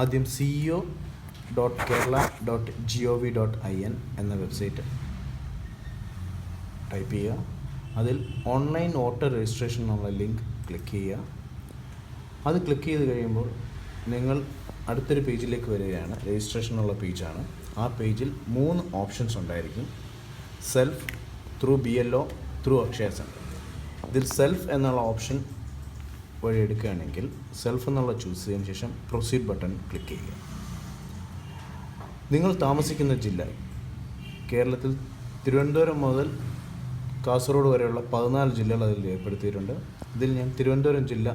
ആദ്യം C O dot Kerala dot G O V dot I N എന്ന website type ചെയ്യുക. അതിൽ online voter registration എന്നുള്ള link click ചെയ്യുക. അത് ക്ലിക്ക് ചെയ്ത് കഴിയുമ്പോൾ നിങ്ങൾ അടുത്തൊരു പേജിലേക്ക് വരികയാണ്. രജിസ്ട്രേഷൻ ഉള്ള പേജാണ് ആ പേജിൽ മൂന്ന് ഓപ്ഷൻസ് ഉണ്ടായിരിക്കും. Self through B L O through Akshaya center ഇതിൽ സെൽഫ് എന്നുള്ള ഓപ്ഷൻ വഴി എടുക്കുകയാണെങ്കിൽ സെൽഫ് എന്നുള്ള ചൂസ് ചെയ്തതിന് ശേഷം പ്രൊസീഡ് ബട്ടൺ ക്ലിക്ക് ചെയ്യുക. നിങ്ങൾ താമസിക്കുന്ന ജില്ല കേരളത്തിൽ തിരുവനന്തപുരം മുതൽ കാസർഗോഡ് വരെയുള്ള പതിനാല് ജില്ലകൾ അതിൽ രേഖപ്പെടുത്തിയിട്ടുണ്ട് ഇതിൽ ഞാൻ തിരുവനന്തപുരം ജില്ല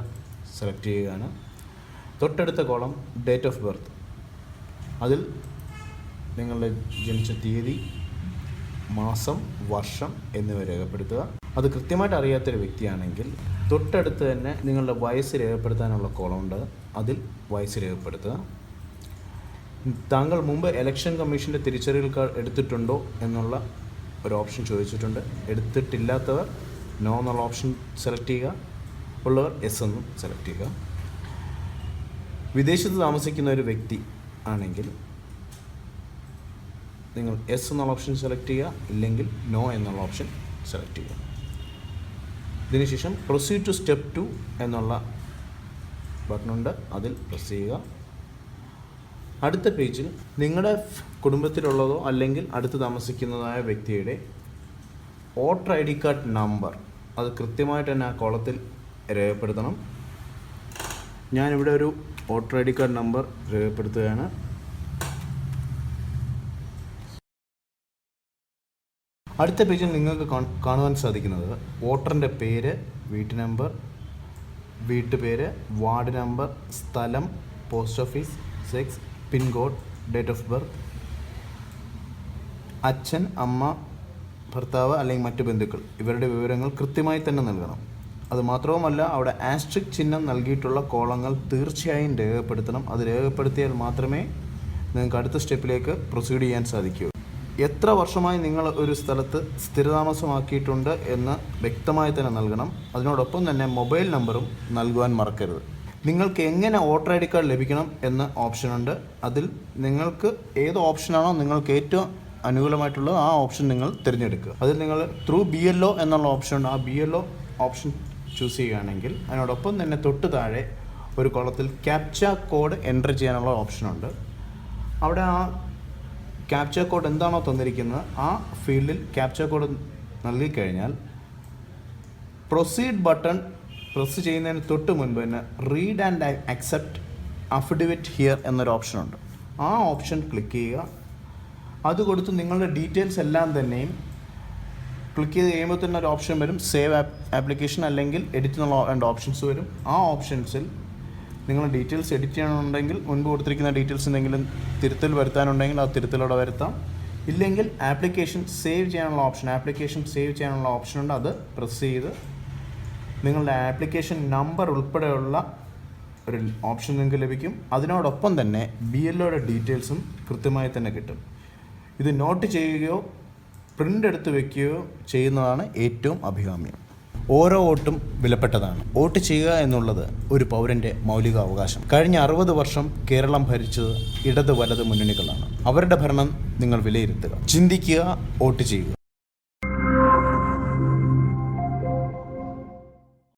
സെലക്ട് ചെയ്യുകയാണ്. തൊട്ടടുത്ത കോളം ഡേറ്റ് ഓഫ് ബർത്ത് അതിൽ നിങ്ങളുടെ ജനിച്ച തീയതി മാസം വർഷം എന്നിവ രേഖപ്പെടുത്തുക. അത് കൃത്യമായിട്ട് അറിയാത്തൊരു വ്യക്തിയാണെങ്കിൽ തൊട്ടടുത്ത് തന്നെ നിങ്ങളുടെ വയസ്സ് രേഖപ്പെടുത്താനുള്ള കോളമുണ്ട് അതിൽ വയസ്സ് രേഖപ്പെടുത്തുക. താങ്കൾ മുമ്പ് ഇലക്ഷൻ കമ്മീഷന്റെ തിരിച്ചറിയൽ കാർഡ് എടുത്തിട്ടുണ്ടോ എന്നുള്ള ഒരു ഓപ്ഷൻ ചോദിച്ചിട്ടുണ്ട്. എടുത്തിട്ടില്ലാത്തവർ നോ എന്നുള്ള ഓപ്ഷൻ സെലക്ട് ചെയ്യുക. ഉള്ളവർ എസ് എന്നും സെലക്ട് ചെയ്യുക. വിദേശത്ത് താമസിക്കുന്ന ഒരു വ്യക്തി ആണെങ്കിൽ നിങ്ങൾ എസ് എന്നുള്ള ഓപ്ഷൻ സെലക്ട് ചെയ്യുക ഇല്ലെങ്കിൽ നോ എന്നുള്ള ഓപ്ഷൻ സെലക്ട് ചെയ്യുക. ഇതിനുശേഷം പ്രൊസീഡ് ടു സ്റ്റെപ്പ് ടു എന്നുള്ള ബട്ടണുണ്ട് അതിൽ പ്രസ് ചെയ്യുക. അടുത്ത പേജിൽ നിങ്ങളുടെ കുടുംബത്തിലുള്ളതോ അല്ലെങ്കിൽ അടുത്ത് താമസിക്കുന്നതായ വ്യക്തിയുടെ voter I D card number അത് കൃത്യമായിട്ട് തന്നെ ആ കോളത്തിൽ രേഖപ്പെടുത്തണം. ഞാനിവിടെ ഒരു voter I D card number രേഖപ്പെടുത്തുകയാണ്. അടുത്ത പേജിൽ നിങ്ങൾക്ക് കാണുവാൻ സാധിക്കുന്നത് വോട്ടറിന്റെ പേര് വീട്ടു നമ്പർ വീട്ടുപേര് വാർഡ് നമ്പർ സ്ഥലം post office sex pin code date of birth അച്ഛൻ അമ്മ ഭർത്താവ് അല്ലെങ്കിൽ മറ്റു ബന്ധുക്കൾ. ഇവരുടെ വിവരങ്ങൾ കൃത്യമായി തന്നെ നൽകണം. അത് മാത്രവുമല്ല അവിടെ ആസ്ട്രിക് ചിഹ്നം നൽകിയിട്ടുള്ള കോളങ്ങൾ തീർച്ചയായും രേഖപ്പെടുത്തണം. അത് രേഖപ്പെടുത്തിയാൽ മാത്രമേ നിങ്ങൾക്ക് അടുത്ത സ്റ്റെപ്പിലേക്ക് പ്രൊസീഡ് ചെയ്യാൻ സാധിക്കൂ. എത്ര വർഷമായി നിങ്ങൾ ഒരു സ്ഥലത്ത് സ്ഥിരതാമസമാക്കിയിട്ടുണ്ട് എന്ന് വ്യക്തമായി തന്നെ നൽകണം. അതിനോടൊപ്പം തന്നെ മൊബൈൽ നമ്പറും നൽകുവാൻ മറക്കരുത്. നിങ്ങൾക്ക് എങ്ങനെ വോട്ടർ ഐ ഡി കാർഡ് ലഭിക്കണം എന്ന ഓപ്ഷനുണ്ട് അതിൽ നിങ്ങൾക്ക് ഏത് ഓപ്ഷനാണോ നിങ്ങൾക്ക് ഏറ്റവും അനുകൂലമായിട്ടുള്ളത് ആ ഓപ്ഷൻ നിങ്ങൾ തിരഞ്ഞെടുക്കുക. അതിൽ നിങ്ങൾ ത്രൂ ബി എൽ ഒ എന്നുള്ള ഓപ്ഷൻ ഉണ്ട്. ആ B L O option choose ചെയ്യുകയാണെങ്കിൽ അതിനോടൊപ്പം തന്നെ തൊട്ട് താഴെ ഒരു കോളത്തിൽ ക്യാപ്ച കോഡ് എന്റർ ചെയ്യാനുള്ള ഓപ്ഷനുണ്ട് അവിടെ ആ ക്യാപ്ച കോഡ് എന്താണോ തന്നിരിക്കുന്നത്? ആ ഫീൽഡിൽ ക്യാപ്ചർ കോഡ് നൽകിക്കഴിഞ്ഞാൽ പ്രൊസീഡ് ബട്ടൺ പ്രസ് ചെയ്യുന്നതിന് തൊട്ട് മുൻപ് തന്നെ read and accept affidavit here എന്നൊരു ഓപ്ഷനുണ്ട് ആ ഓപ്ഷൻ ക്ലിക്ക് ചെയ്യുക. അത് കൊടുത്ത് നിങ്ങളുടെ ഡീറ്റെയിൽസ് എല്ലാം തന്നെയും ക്ലിക്ക് ചെയ്ത് കഴിയുമ്പോൾ തന്നെ ഒരു ഓപ്ഷൻ വരും. സേവ് ആപ്ലിക്കേഷൻ അല്ലെങ്കിൽ എഡിറ്റ് എന്നുള്ള ഓപ്ഷൻസ് വരും. ആ ഓപ്ഷൻസിൽ നിങ്ങൾ ഡീറ്റെയിൽസ് എഡിറ്റ് ചെയ്യണമെന്നുണ്ടെങ്കിൽ മുൻപ് കൊടുത്തിരിക്കുന്ന ഡീറ്റെയിൽസ് എന്തെങ്കിലും തിരുത്തൽ വരുത്താനുണ്ടെങ്കിൽ ആ തിരുത്തലോടെ വരുത്താം. ഇല്ലെങ്കിൽ ആപ്ലിക്കേഷൻ സേവ് ചെയ്യാനുള്ള ഓപ്ഷൻ ആപ്ലിക്കേഷൻ സേവ് ചെയ്യാനുള്ള ഓപ്ഷൻ ഉണ്ട്. അത് പ്രസ് ചെയ്ത് നിങ്ങളുടെ ആപ്ലിക്കേഷൻ നമ്പർ ഉൾപ്പെടെയുള്ള ഒരു ഓപ്ഷൻ നിങ്ങൾക്ക് ലഭിക്കും. അതിനോടൊപ്പം തന്നെ ബി എൽ ഒയുടെ ഡീറ്റെയിൽസും കൃത്യമായി തന്നെ കിട്ടും. ഇത് നോട്ട് ചെയ്യുകയോ പ്രിന്റ് എടുത്ത് വയ്ക്കുകയോ ചെയ്യുന്നതാണ് ഏറ്റവും അഭികാമ്യം. ഓരോ വോട്ടും വിലപ്പെട്ടതാണ്. വോട്ട് ചെയ്യുക എന്നുള്ളത് ഒരു പൗരന്റെ മൗലിക അവകാശം കഴിഞ്ഞ അറുപത് വർഷം കേരളം ഭരിച്ചത് ഇടത് വലത് മുന്നണികളാണ്. അവരുടെ ഭരണം നിങ്ങൾ വിലയിരുത്തുക. ചിന്തിക്കുക വോട്ട് ചെയ്യുക.